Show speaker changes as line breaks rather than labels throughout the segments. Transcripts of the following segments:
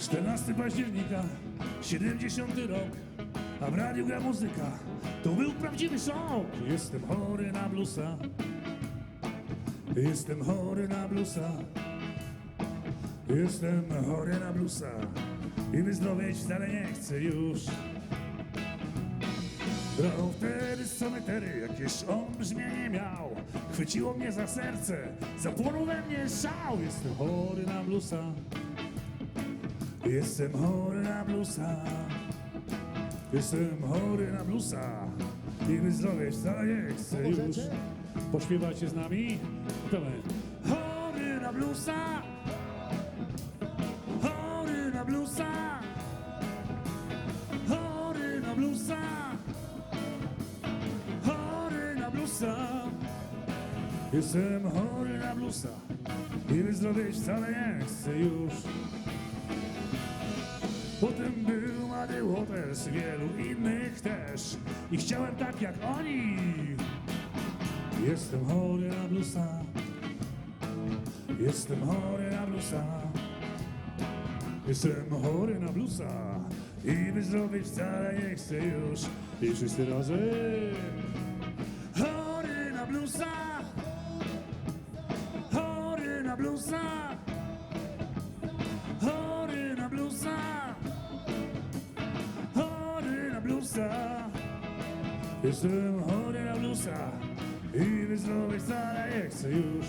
14 października, 70 rok, a w radiu gra muzyka. To był prawdziwy szok. Jestem chory na bluesa. Jestem chory na bluesa. Jestem chory na bluesa. I wyzdrowieć wcale nie chcę już. Grał wtedy z cemetery, jakieś on brzmienie miał. Chwyciło mnie za serce, zapłonął we mnie szał. Jestem chory na bluesa. Jestem chory na bluesa. Jestem chory na bluesa. I wyzdrowieć wcale nie chcę już. Pośpiewacie z nami? Gotowe. Chory na bluesa. Chory na bluesa. Chory na bluesa. Chory na bluesa. Jestem chory na bluesa. I wyzdrowieć wcale nie chcę już. Potem był Muddy Waters, wielu innych też. I chciałem tak jak oni. Jestem chory na bluesa Jestem chory na bluesa Jestem chory na bluesa I wyzdrowieć wcale nie chcę już. I wszyscy razem Bluesa Jestem chory na bluesa I wyzdrowieć wcale nie chcę już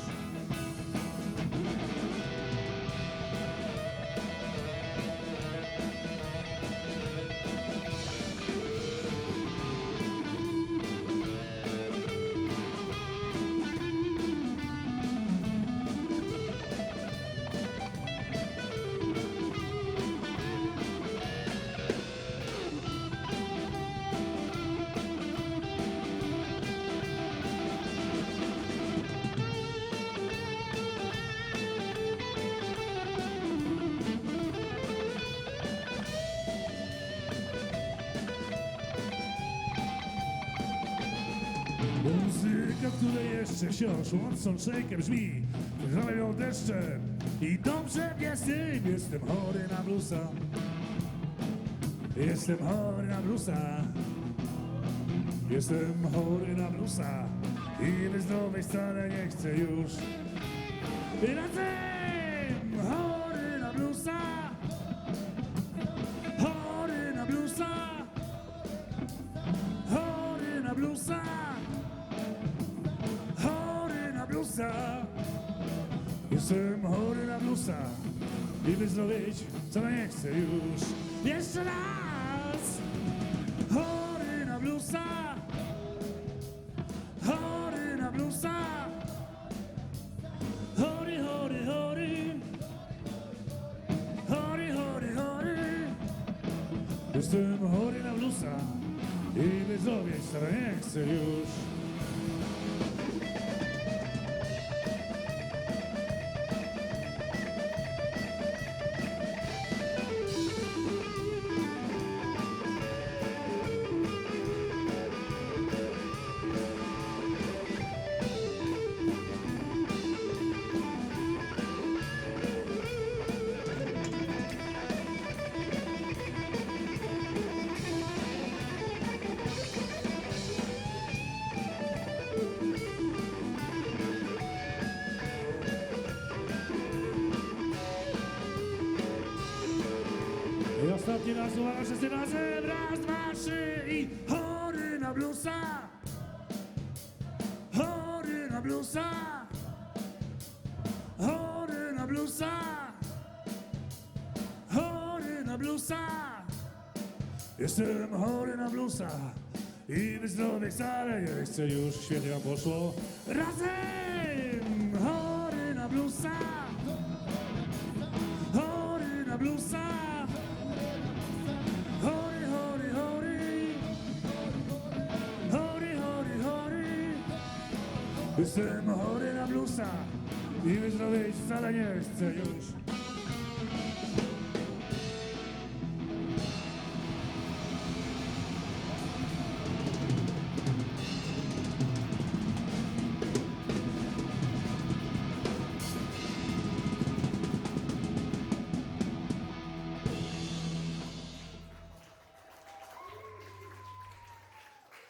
Muzyka, która jeszcze wciąż łączą szejkę brzmi. Żawią deszczem i dobrze tym Jestem chory na bluesa Jestem chory na bluesa Jestem chory na bluesa I wyzdrowieć wcale nie chcę już. I razem chory na bluesa Chory na bluesa Chory na bluesa Bluesa Jestem chory na bluesa I wyzdrowieć wcale nie chcę już. Jeszcze raz. Chory na bluesa Chory na bluesa Chory, chory, chory. Chory, chory, chory. Jestem chory na bluesa I wyzdrowieć wcale nie chcę już ostatni raz, uwaga, wszyscy razem, raz, dwa, trzy i chory na bluesa, chory na bluesa, chory na bluesa, chory na bluesa. Jestem chory na bluesa i wyzdrowieć wcale nie chcę już, świetnie wam poszło. Razem, Jestem chory na bluesa i wyzdrowieć wcale nie chcę już.